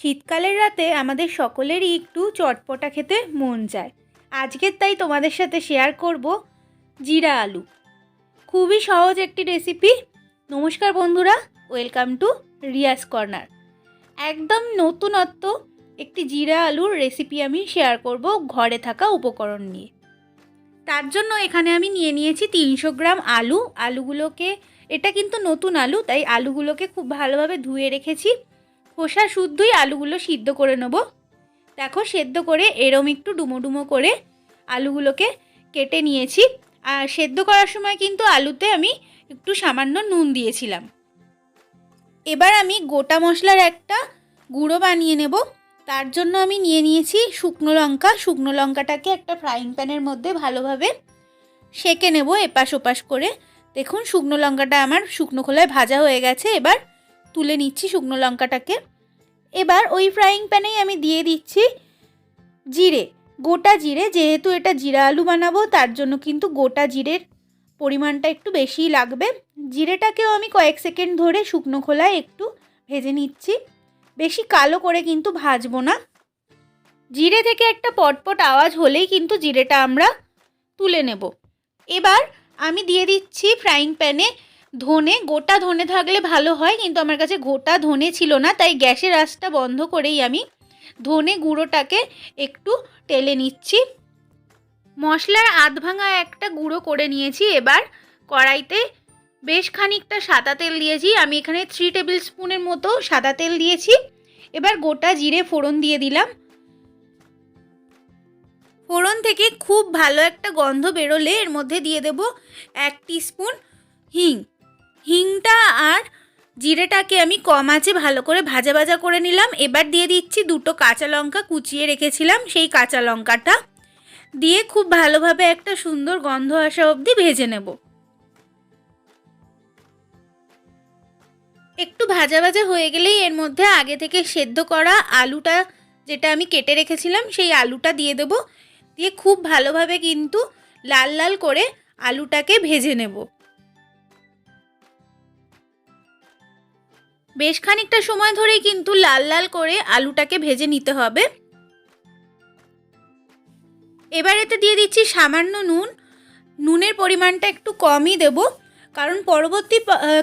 শীতকালের রাতে আমাদের সকলেরই একটু চটপটা খেতে মন যায়। আজকের তাই তোমাদের সাথে শেয়ার করব জিরা আলু। খুবই সহজ একটি রেসিপি নমস্কার বন্ধুরা ওয়েলকাম টু রিয়াস কর্নার। একদম নতুনত্ব একটি জিরা আলুর রেসিপি আমি শেয়ার করব ঘরে থাকা উপকরণ নিয়ে। তার জন্য এখানে আমি নিয়ে নিয়েছি তিনশো গ্রাম আলু। আলুগুলোকে, এটা কিন্তু নতুন আলু, তাই আলুগুলোকে খুব ভালোভাবে ধুয়ে রেখেছি। খোসা শুদ্ধই আলুগুলো সিদ্ধ করে নেব। দেখো, সেদ্ধ করে এরম একটু ডুমো ডুমো করে আলুগুলোকে কেটে নিয়েছি। আর সেদ্ধ করার সময় কিন্তু আলুতে আমি একটু সামান্য নুন দিয়েছিলাম। এবার আমি গোটা মশলার একটা গুঁড়ো বানিয়ে নেব। তার জন্য আমি নিয়ে নিয়েছি শুকনো লঙ্কা। শুকনো লঙ্কাটাকে একটা ফ্রাইং প্যানের মধ্যে ভালোভাবে সেঁকে নেব এপাশ ওপাশ করে। দেখুন, শুকনো লঙ্কাটা আমার শুকনো খোলায় ভাজা হয়ে গেছে। এবার তুলে নিচ্ছি শুকনো লঙ্কাটাকে। এবার ওই ফ্রাইং প্যানেই আমি দিয়ে দিচ্ছি জিরে, গোটা জিরে, যেহেতু এটা জিরা আলু বানাবো, তার জন্য কিন্তু গোটা জিরের পরিমাণটা একটু বেশিই লাগবে। জিরেটাকেও আমি কয়েক সেকেন্ড ধরে শুকনো খোলায় একটু ভেজে নিচ্ছি। বেশি কালো করে কিন্তু ভাজবো না। জিরে থেকে একটা পটপট আওয়াজ হলেই কিন্তু জিরেটা আমরা তুলে নেব। এবার আমি দিয়ে দিচ্ছি ফ্রাইং প্যানে ধনে, গোটা ধনে থাকলে ভালো হয়, কিন্তু আমার কাছে গোটা ধনে ছিল না, তাই গ্যাসের আঁচটা বন্ধ করেই আমি ধনে গুঁড়োটাকে একটু টেলে নিচ্ছি। মশলার আধ ভাঙা একটা গুঁড়ো করে নিয়েছি, এবার কড়াইতে বেশ খানিকটা সাদা তেল দিয়েছি, আমি এখানে থ্রি টেবিল স্পুনের মতো সাদা তেল দিয়েছি। এবার গোটা জিরে ফোড়ন দিয়ে দিলাম। ফোড়ন থেকে খুব ভালো একটা গন্ধ বেরোলে এর মধ্যে দিয়ে দেব এক স্পুন হিং। হিংটা আর জিরেটাকে আমি কম আঁচে ভালো করে ভাজা ভাজা করে নিলাম। এবার দিয়ে দিচ্ছি দুটো কাঁচা লঙ্কা কুচিয়ে রেখেছিলাম সেই কাঁচা লঙ্কাটা। দিয়ে খুব ভালোভাবে একটা সুন্দর গন্ধ আসা অবধি ভেজে নেব। একটু ভাজা ভাজা হয়ে গেলেই এর মধ্যে আগে থেকে সেদ্ধ করা আলুটা যেটা আমি কেটে রেখেছিলাম, সেই আলুটা দিয়ে দেবো। দিয়ে খুব ভালোভাবে কিন্তু লাল লাল করে আলুটাকে ভেজে নেব। বেশ খানিকটা সময় ধরেই কিন্তু লাল লাল করে আলুটাকে ভেজে নিতে হবে। এবার এতে দিয়ে দিচ্ছি সামান্য নুন। নুনের পরিমাণটা একটু কমই দেব, কারণ পরবর্তী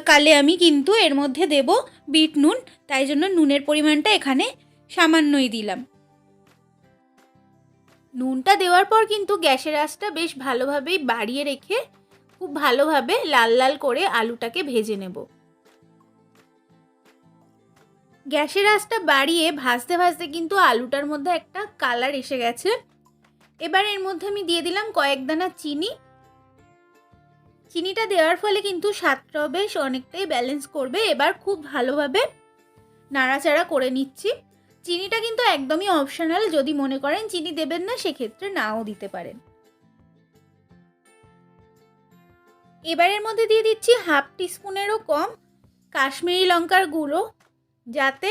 কালে আমি কিন্তু এর মধ্যে দেব বিট নুন, তাই জন্য নুনের পরিমাণটা এখানে সামান্যই দিলাম। নুনটা দেওয়ার পর কিন্তু গ্যাসের আঁচটা বেশ ভালোভাবেই বাড়িয়ে রেখে খুব ভালোভাবে লাল লাল করে আলুটাকে ভেজে নেব। গ্যাসের আঁচটা বাড়িয়ে ভাজতে ভাজতে কিন্তু আলুটার মধ্যে একটা কালার এসে গেছে। এবার এর মধ্যে আমি দিয়ে দিলাম কয়েক দানা চিনি। চিনিটা দেওয়ার ফলে কিন্তু স্বাদটাও বেশ অনেকটাই ব্যালেন্স করবে। এবার খুব ভালোভাবে নাড়াচাড়া করে নিচ্ছি। চিনিটা কিন্তু একদমই অপশনাল যদি মনে করেন চিনি দেবেন না, সেক্ষেত্রে নাও দিতে পারেন। এবারের মধ্যে দিয়ে দিচ্ছি হাফ টিস্পুনেরও কম কাশ্মীরি লঙ্কার গুঁড়ো। যাতে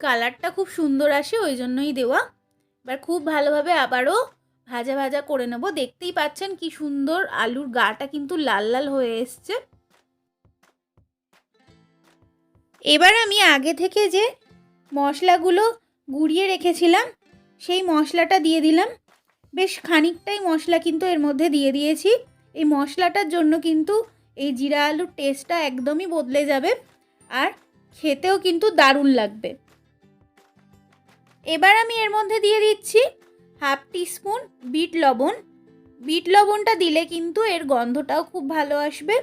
কালারটা খুব সুন্দর আসে, ওই জন্যই দেওয়া। এবার খুব ভালোভাবে আবারও ভাজা ভাজা করে নেব। দেখতেই পাচ্ছেন কি সুন্দর আলুর গাটা কিন্তু লাল লাল হয়ে এসছে। এবার আমি আগে থেকে যে মশলাগুলো গুঁড়িয়ে রেখেছিলাম, সেই মশলাটা দিয়ে দিলাম। বেশ খানিকটাই মশলা কিন্তু এর মধ্যে দিয়ে দিয়েছি। এই মশলাটার জন্য কিন্তু এই জিরা আলুর টেস্টটা একদমই বদলে যাবে। আর খেতেও কিন্তু দারুণ লাগবে। এবার আমি এর মধ্যে দিয়ে দিচ্ছি হাফ টিস্পুন বিট লবণ। বিট লবণটা দিলে কিন্তু এর গন্ধটাও খুব ভালো আসবে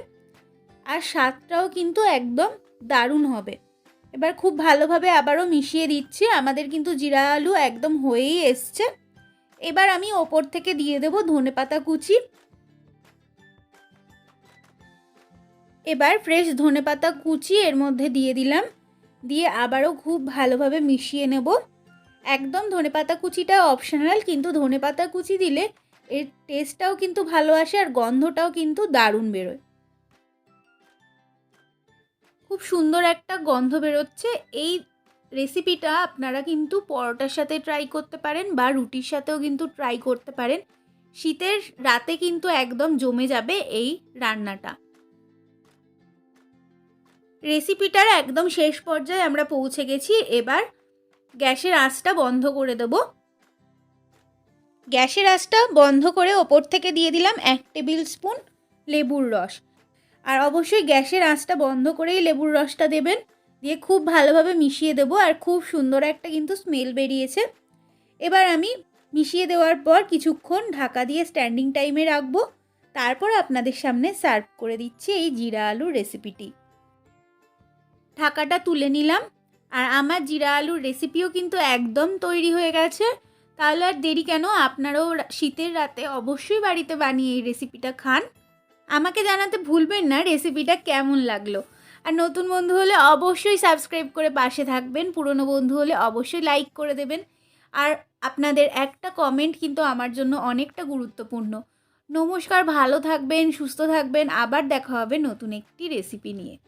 আর স্বাদটাও কিন্তু একদম দারুণ হবে। এবার খুব ভালোভাবে আবারও মিশিয়ে দিচ্ছি, আমাদের কিন্তু জিরা আলু একদম হয়েই এসছে। এবার আমি ওপর থেকে দিয়ে দেব ধনে পাতা কুচি। এবার ফ্রেশ ধনে পাতা কুচি এর মধ্যে দিয়ে দিলাম। দিয়ে আবারও খুব ভালোভাবে মিশিয়ে নেব। একদম ধনে পাতা কুচিটা অপশনাল কিন্তু ধনে পাতা কুচি দিলে এর টেস্টটাও কিন্তু ভালো আসে আর গন্ধটাও কিন্তু দারুণ বেরোয়। খুব সুন্দর একটা গন্ধ বেরোচ্ছে। এই রেসিপিটা আপনারা কিন্তু পরোটার সাথে ট্রাই করতে পারেন বা রুটির সাথেও কিন্তু ট্রাই করতে পারেন। শীতের রাতে কিন্তু একদম জমে যাবে এই রান্নাটা। রেসিপিটার একদম শেষ পর্যায়ে আমরা পৌঁছে গেছি। এবার গ্যাসের আঁচটা বন্ধ করে দেবো। গ্যাসের আঁচটা বন্ধ করে ওপর থেকে দিয়ে দিলাম এক টেবিল স্পুন লেবুর রস। আর অবশ্যই গ্যাসের আঁচটা বন্ধ করেই লেবুর রসটা দেবেন। দিয়ে খুব ভালোভাবে মিশিয়ে দেবো আর খুব সুন্দর একটা কিন্তু স্মেল বেরিয়েছে। এবার আমি মিশিয়ে দেওয়ার পর কিছুক্ষণ ঢাকা দিয়ে স্ট্যান্ডিং টাইমে রাখব। তারপর আপনাদের সামনে সার্ভ করে দিচ্ছি এই জিরা আলুর রেসিপিটি ঢাকাটা তুলে নিলাম। আর আমার জিরা আলুর রেসিপিও কিন্তু একদম তৈরি হয়ে গেছে। তাহলে আর দেরি কেন? আপনারাও শীতের রাতে অবশ্যই বাড়িতে বানিয়ে এই রেসিপিটা খান। আমাকে জানাতে ভুলবেন না রেসিপিটা কেমন লাগল। আর নতুন বন্ধু হলে অবশ্যই সাবস্ক্রাইব করে পাশে থাকবেন। পুরনো বন্ধু হলে অবশ্যই লাইক করে দেবেন। আর আপনাদের একটা কমেন্ট কিন্তু আমার জন্য অনেকটা গুরুত্বপূর্ণ। নমস্কার, ভালো থাকবেন, সুস্থ থাকবেন। আবার দেখা হবে নতুন একটি রেসিপি নিয়ে।